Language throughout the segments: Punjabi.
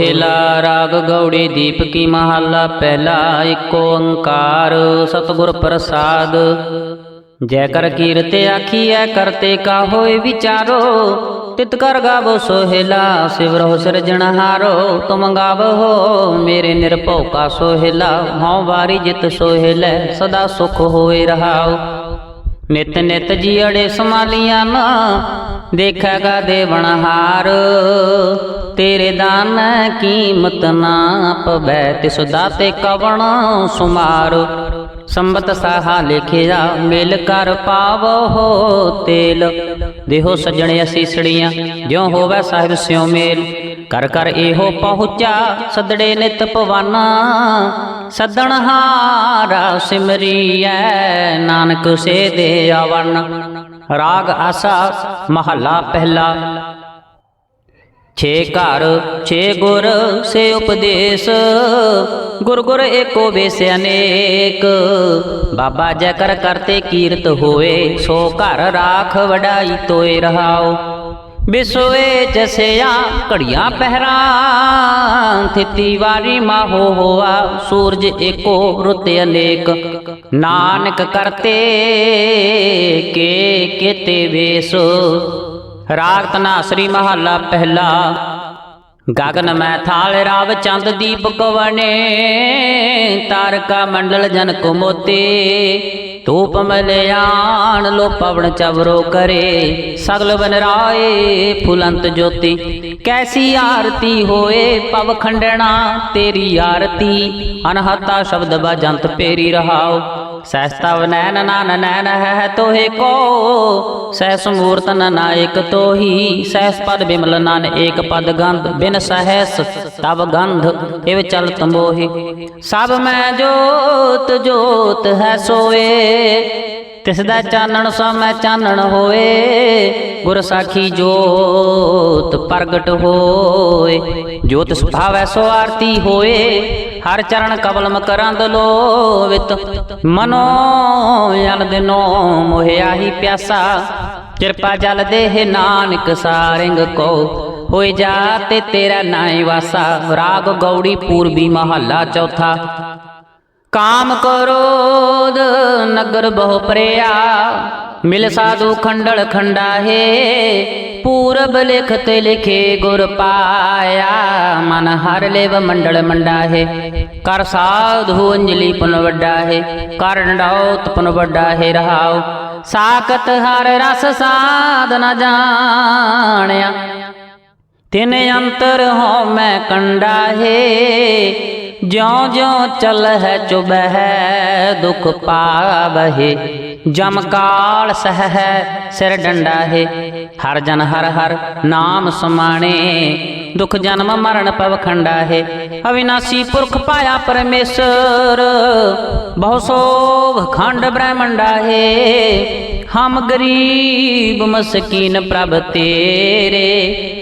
ਹੇਲਾ ਰਾਗ ਗੌੜੀ ਦੀਪ ਮਹੱਲਾ, ਪਹਿਲਾ ਏਕ ਓੰਕਾਰ, ਸਤਿਗੁਰ ਪ੍ਰਸਾਦ। ਜੈ ਕਰ ਕੀਰਤ ਆਖੀਐ ਕਰਤੇ ਕਾ ਹੋਏ ਵਿਚਾਰੋ। ਤਿਤ ਕਰ ਗਾਵੋ ਸੋਹਿਲਾ ਸਿਵਰੋ ਸਿਰਜਣਹਾਰੋ ਤੁਮ ਗਾਵੋ ਮੇਰੇ ਨਿਰਭਉ ਕਾ ਸੋਹਿਲਾ, ਹਉ ਵਾਰੀ ਜਿਤ ਸੋਹਿਲੈ, ਸਦਾ ਸੁਖ ਹੋਏ ਰਹਾਓ। ਨਿਤ ਨਿਤ ਜੀੜੇ ਸਮਾਲੀਆਂ ਨਾ ਦੇਖੇਗਾ ਦੇਵਨਹਾਰ ਤੇਰੇ ਦਾਨ ਕੀਮਤ ਨਾ ਪਵੈ ਤਿਸ ਦਾਤੇ ਕਵਣ ਸੁਮਾਰ। ਸੰਬਤ ਸਾਹਾ ਲਿਖਿਆ, ਮਿਲ ਕਰ ਪਾਵੋ ਹੋ ਤੇਲ। ਦੇਹੋ ਸਜਣ ਅਸੀਸੜੀਆਂ ਜਿਉ ਹੋਵੇ ਸਾਹਿਬ ਸਿਉ ਮੇਲ। ਕਰ ਕਰ ਇਹੋ ਪਹੁੰਚਾ, ਸਦੜੇ ਨਿਤ ਪਵਾਨਾ। ਸਦਣ ਹਾਰਾ ਸਿਮਰੀਐ, ਨਾਨਕ ਸੇ ਦੇ ਆਵਨ ਰਾਗ ਆਸਾ ਮਹੱਲਾ ਪਹਿਲਾ। ਛੇ ਘਰ, ਛੇ ਗੁਰ ਸੇ ਉਪਦੇਸ਼। ਗੁਰ ਗੁਰ ਏਕੋ ਵੇਸ ਅਨੇਕ। ਬਾਬਾ ਜੈ ਕਰ ਕਰਤੇ ਕੀਰਤ ਹੋਏ, ਸੋ ਘਰ ਰਾਖ ਵਡਾਈ ਤੋਏ ਰਹਾਓ। ਬਿਸੋਏ ਜਸਿਆ ਘੜੀਆਂ ਪਹਿਰਾਂ ਥਿਤੀ ਵਾਰੀ ਮਾਹੋ ਹੋਆ, ਸੂਰਜ ਏਕੋ ਰੁੱਤ ਅਨੇਕ। ਨਾਨਕ ਕਰਤੇ ਕੇ ਕੀਤੇ ਵੇਸ। ਰਾਗ ਤਨਾਸਰੀ ਮਹੱਲਾ ਪਹਿਲਾ। ਗਗਨ ਮੈਂ ਥਾਲ ਰਾਵ ਚੰਦ ਦੀਪਕ ਵਨੇ ਤਾਰਕਾ ਮੰਡਲ ਜਨ ਕੁਮੋਤੇ। ਧੂਪ ਮਲਿਆਣ ਲੋ ਪਵਨ ਚਵਰੋ ਕਰੇ। ਸਗਲ ਬਨ ਰਾਏ ਫੁਲੰਤ ਜੋਤੀ। ਕੈਸੀ ਆਰਤੀ ਹੋਏ ਪਵ ਖੰਡਣਾ, ਤੇਰੀ ਆਰਤੀ। ਅਨਹਤਾ ਸ਼ਬਦ ਬਜੰਤ ਪੇਰੀ ਰਹਾਓ। ਸਹਿਸਤਵ ਨੈਨ ਨਾਨ ਨੈਨ ਹੈ ਤੋਹੇ ਕੋ। ਸਹਿਸ ਮੂਰਤ ਨਾਇਕ ਤੋਹੀ। ਸਹਿਸ ਪਦ ਬਿਮਲ ਨਾਨ ਏਕ ਪਦ ਗੰਧ। ਬਿਨ ਸਹਿਸ ਤਬ ਗੰਧ ਇਵ ਚਲਤ ਮੋਹੀ। ਸਭ ਮੈਂ ਜੋਤ ਜੋਤ ਹੈ ਸੋਏ। ਤਿਸ ਦਾ ਚਾਨਣ ਸੋ ਮੈਂ ਚਾਨਣ ਹੋਏ। ਗੁਰ ਸਾਖੀ ਜੋਤ ਪ੍ਰਗਟ ਹੋਏ। ਜੋਤ ਸੁਭਾਵੈ ਸੋ ਆਰਤੀ ਹੋਏ। ਹਰ ਚਰਨ ਕਬਲਮ ਮਕਰੰਦ ਲੋਵਿਤ। ਮਨੋ ਅਨ ਦਿਨੋ ਮੋਹਿਆ ਹੀ ਪਿਆਸਾ। ਕਿਰਪਾ ਜਲ ਦੇਹ ਨਾਨਕ ਸਾਰਿੰਗ ਕੋ। ਹੋਏ ਜਾ ਤੇ ਤੇਰਾ ਨਾਇ ਵਾਸਾ। ਰਾਗ ਗੌੜੀ ਪੂਰਬੀ ਮਹੱਲਾ ਚੌਥਾ। ਕਾਮ ਕਰੋਦ ਨਗਰ ਬਹੁ ਪਰਿਆ ਮਿਲ ਸਾਧੂ ਖੰਡਲ ਖੰਡਾ ਹੈ ਪੂਰਬ ਲਿਖਤ ਲਿਖੇ ਗੁਰ ਪਾਇਆ ਮਨ ਹਰ ਲੇਵ ਮੰਡਲ ਮੰਡਾ ਹੈ ਕਰ ਸਾਧੂ ਅੰਜਲੀ ਪੁਨ ਵੱਡਾ ਹੈ ਕਰ ਡਾਉਤ ਪੁਨ ਵੱਡਾ ਹੈ ਰਹਾਉ ਸਾਖਤ ਹਰ ਰਸ ਸਾਧ ਨ ਜਾਣਿਆ ਤਿਨ ਅੰਤਰ ਹੋ ਮੈਂ ਕੰਡਾ ਹੈ ਜਿਉ ਜਿਉ ਚਲ ਹੈ ਚੁਬਹਿ ਦੁਖ ਪਾਵਹਿ, ਜਮ ਕਾਲ ਸਹ ਹੈ ਸਿਰ ਡੰਡਾ ਹੈ ਹਰ ਜਨ ਹਰ ਹਰ ਨਾਮ ਸਮਾਣੇ, ਦੁਖ ਜਨਮ ਮਰਨ ਪਵਖੰਡਾ ਹੈ ਅਵਿਨਾਸੀ ਪੁਰਖ ਪਾਇਆ ਪਰਮੇਸ਼ਰ, ਬਹੁ ਸੋਭ ਖੰਡ ਬ੍ਰਹਮੰਡਾ ਹੈ ਹਮ ਗਰੀਬ ਮਸਕੀਨ ਪ੍ਰਭ ਤੇਰੇ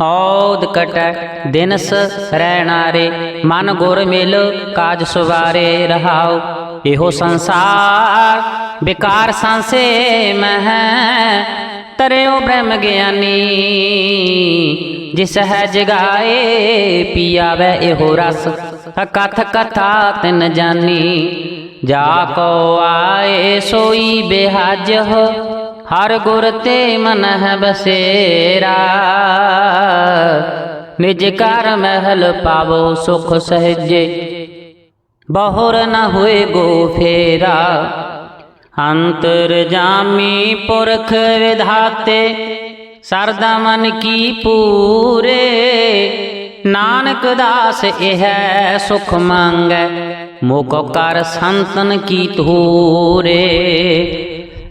ਔਦ ਕਟੈ, ਦਿਨਸ ਰਹਿਣਾਰੇ ਮਨ ਗੁਰ ਮਿਲ ਕਾਜ ਸੁਵਾਰੇ ਰਹਾਉ। ਇਹੋ ਸੰਸਾਰ ਵਿਕਾਰ ਸੰਸੇ ਮਹਿ, ਤਰਿਓ ਬ੍ਰਹਮ ਗਿਆਨੀ। ਜਿਸ ਹੈ ਜਗਾਏ, ਪੀਆਵੇ ਇਹੋ ਰਸ, ਕਥ ਕਥਾ ਤਿਨ ਜਾਨੀ। ਜਾ ਕੋ ਆਏ, ਸੋਈ ਬਿਹਾਜ ਹੋ ਹਰ ਗੁਰ ਤੇ ਮਨ ਹੈ ਬਸੇਰਾ। ਨਿਜ ਕਰ ਮਹਿਲ ਪਾਵੋ ਸੁਖ ਸਹਜੇ। ਬਹੁਰ ਨ ਹੋਏ ਗੋ ਫੇਰਾ। ਅੰਤਰ ਜਾਮੀ ਪੁਰਖ ਵਿਧਾਤੇ, ਸਰਦਾ ਮਨ ਕੀ ਪੂਰੇ। ਨਾਨਕ ਦਾਸ ਇਹ ਸੁਖ ਮੰਗੈ, ਮੁਖ ਕਰ ਸੰਤਨ ਕੀ ਧੂਰੇ।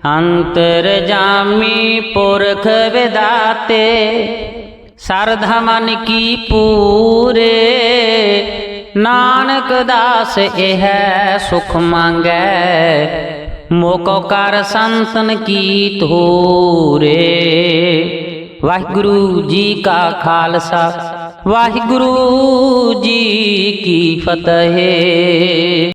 ਅੰਤਰ ਜਾਮੀ ਪੁਰਖ ਵਿਦਾਤੇ ਸਰਧ ਮਨ ਕੀ ਪੂਰੇ? ਨਾਨਕ ਦਾਸ ਇਹ ਸੁਖ ਮੰਗੈ ਮੋਕੋ ਕਰ ਸੰਤਨ ਕੀ ਧੂਰੇ? ਵਾਹਿਗੁਰੂ ਜੀ ਕਾ ਖਾਲਸਾ, ਵਾਹਿਗੁਰੂ ਜੀ ਕੀ ਫਤਿਹ।